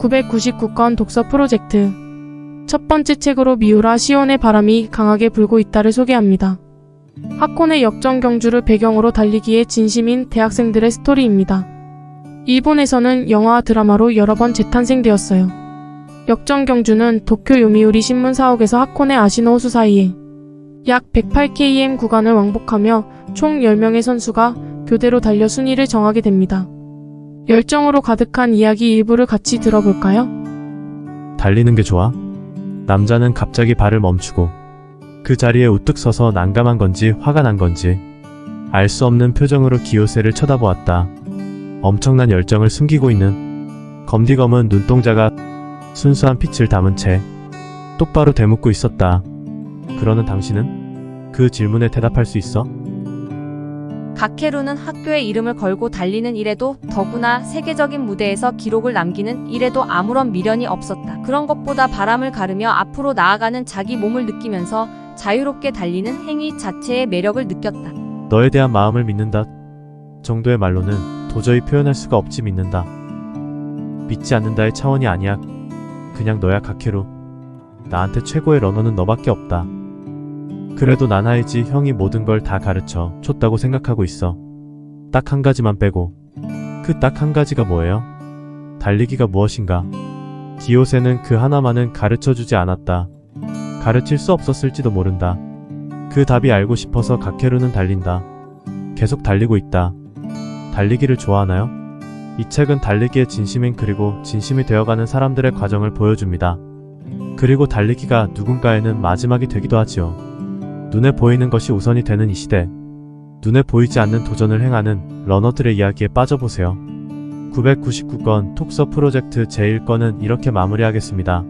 999건 독서 프로젝트. 첫 번째 책으로 미우라 시온의 바람이 강하게 불고 있다를 소개합니다. 하코네 역전 경주를 배경으로 달리기에 진심인 대학생들의 스토리입니다. 일본에서는 영화와 드라마로 여러 번 재탄생되었어요. 역전 경주는 도쿄 요미우리 신문 사옥에서 하코네 아시노 호수 사이에 약 108km 구간을 왕복하며 총 10명의 선수가 교대로 달려 순위를 정하게 됩니다. 열정으로 가득한 이야기 일부를 같이 들어볼까요? 달리는 게 좋아? 남자는 갑자기 발을 멈추고 그 자리에 우뚝 서서 난감한 건지 화가 난 건지 알 수 없는 표정으로 기요새를 쳐다보았다. 엄청난 열정을 숨기고 있는 검디검은 눈동자가 순수한 빛을 담은 채 똑바로 되묻고 있었다. 그러는 당신은 그 질문에 대답할 수 있어? 가케루는 학교의 이름을 걸고 달리는 일에도 더구나 세계적인 무대에서 기록을 남기는 일에도 아무런 미련이 없었다. 그런 것보다 바람을 가르며 앞으로 나아가는 자기 몸을 느끼면서 자유롭게 달리는 행위 자체의 매력을 느꼈다. 너에 대한 마음을 믿는다. 정도의 말로는 도저히 표현할 수가 없지 믿는다. 믿지 않는다의 차원이 아니야. 그냥 너야 가케루. 나한테 최고의 러너는 너밖에 없다. 그래도 난 알지 형이 모든 걸 다 가르쳐 줬다고 생각하고 있어. 딱 한 가지만 빼고. 그 딱 한 가지가 뭐예요? 달리기가 무엇인가? 디오세는 그 하나만은 가르쳐 주지 않았다. 가르칠 수 없었을지도 모른다. 그 답이 알고 싶어서 가케루는 달린다. 계속 달리고 있다. 달리기를 좋아하나요? 이 책은 달리기의 진심인 그리고 진심이 되어가는 사람들의 과정을 보여줍니다. 그리고 달리기가 누군가에는 마지막이 되기도 하지요. 눈에 보이는 것이 우선이 되는 이 시대. 눈에 보이지 않는 도전을 행하는 러너들의 이야기에 빠져보세요. 999건 톡서 프로젝트 제1건은 이렇게 마무리하겠습니다.